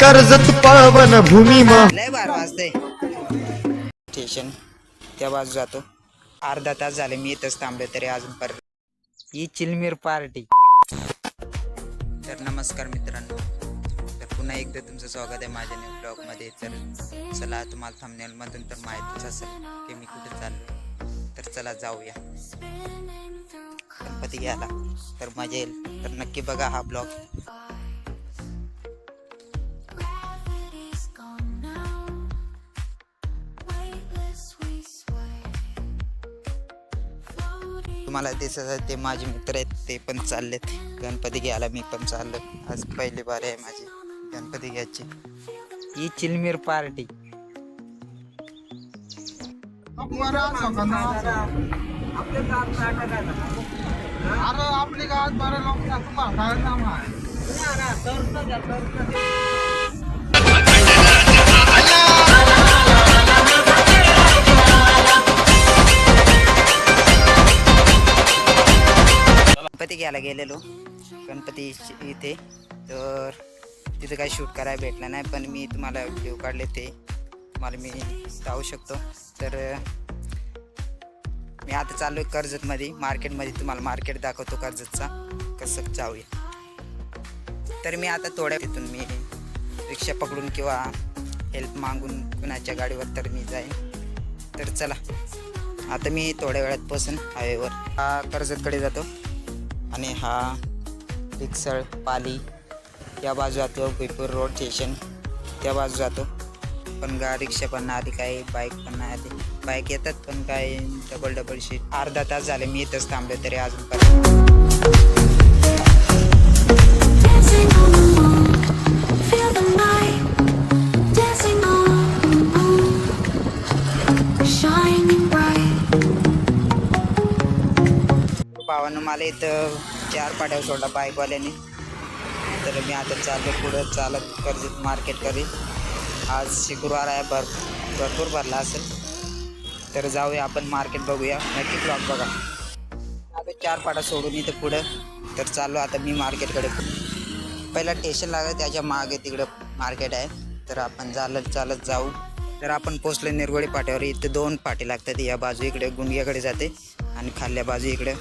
कर्जत पावन भूमी लय बार वाजते स्टेशन त्या बाजू जातो. अर्धा तास झाले मी इथंच थांबले तरी अजून पर ही चिलमीर पार्टी. तर नमस्कार मित्रांनो. तर पुन्हा एकदा तुमचं स्वागत आहे माझ्या न्यू ब्लॉगमध्ये तर चला तुम्हाला थांबण्यामधून तर माहितीच असेल की मी कुठे चाललो तर चला जाऊया. गणपती घ्यायला. तर मजा येईल. तर नक्की बघा हा ब्लॉग तुम्हाला दिसत आहे ते माझे मित्र आहेत ते पण चाललेत. गणपती घ्यायला मी पण चाललो. आज पहिली बार आहे माझी गणपती घ्यायची. ही चिलमीर पार्टी. अरे आपली घ्यायला गेलेलो. गणपती इथे. तर तिथं काही शूट करायला भेटलं नाही पण मी तुम्हाला व्हिडिओ काढले ते. तुम्हाला मी जाऊ शकतो. तर मी आता चालू आहे कर्जतमध्ये. मार्केटमध्ये तुम्हाला मार्केट दाखवतो कर्जतचा. कसं जाऊया तर मी आता थोड्या तिथून मी रिक्षा पकडून किंवा हेल्प मागून कुणाच्या गाडीवर तर मी जाईन. तर चला. आता मी थोड्या वेळात बसून हायवेवर कर्जतकडे जातो. आणि हा रिक्सळ पाली या बाजू जातो भुईपूर रोड स्टेशन त्या बाजू जातो पण गा रिक्षा पण आली काही बाईक पण नाही आली. बाईक येतात पण काय डबल डबल शीट अर्धा तास झाले मी इथंच थांबले तरी अजून भावानं मला इथं चार पाट्यावर सोडला बाईकवाल्याने. तर मी आता चाललो पुढं चालत कर्जत मार्केट करी आज शुक्रवार आहे भर भरपूर भरला असेल. तर जाऊया आपण मार्केट बघूया नक्की ब्लॉग बघा. आता चार पाटा सोडून इथं पुढं तर चाललो आता मी मार्केटकडे. पहिला स्टेशन लागलं त्याच्यामागे तिकडं मार्केट आहे. तर आपण चालत चालत जाऊ. तर आपण पोचलो निरगोडी पाट्यावर इथे दोन पाटे लागतात. या बाजू इकडे गुंडग्याकडे जाते आणि खाल्ल्या बाजू इकडे.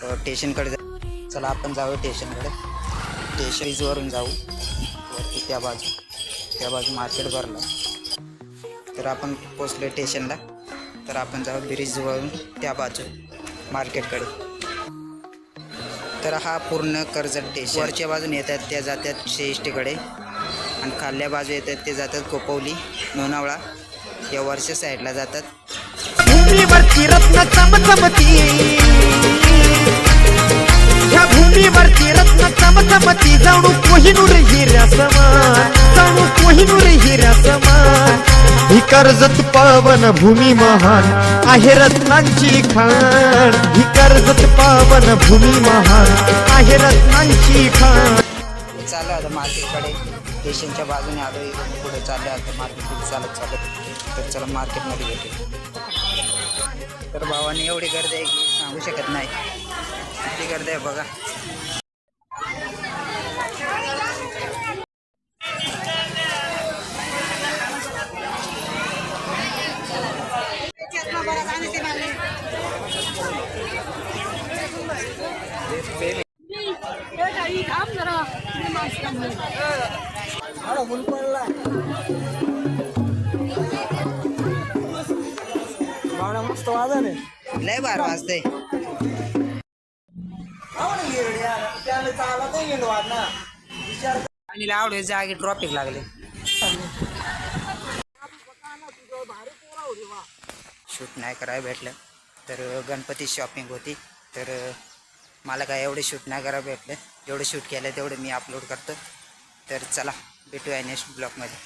स्टेशनकडे जा. चला आपण जाऊया स्टेशनकडे. स्टेशनवरून जाऊ. वरती त्या बाजू. त्या बाजू मार्केट भरलं. तर आपण पोचलो स्टेशनला. तर आपण जाऊ ब्रिजवरून त्या बाजू मार्केटकडे तर हा पूर्ण कर्जत स्टेशन वरच्या बाजूने येतात त्या जातात शेष्टीकडे आणि खाल्ल्या बाजू येतात ते जातात कोपवली लोणावळा या वरच्या साईडला जातात. कर्जत पावन भूमी महान आहे रत्नांची खाण. ही कर्जत पावन भूमी महान आहे रत्नांची खाण. चाललं आता मार्केटकडे. स्टेशनच्या बाजूने आलो इकडून पुढे चाललं आता मार्केट. चालत चालत तर चला मार्केटमध्ये भेटू. तर भावाने एवढी गर्दी आहे की सांगू शकत नाही. किती गर्दी आहे बघा. मस्त वाजन आहे लय बार वाजते आणि आवडे जागे ट्रॉफिक लागले. शूट नाही करायला भेटलं. तर गणपती शॉपिंग होती. तर मला काय एवढे शूट नाही करायला भेटले. जेवढे शूट केलं तेवढे मी अपलोड करतो. तर चला भेटूया नेक्स्ट ब्लॉगमध्ये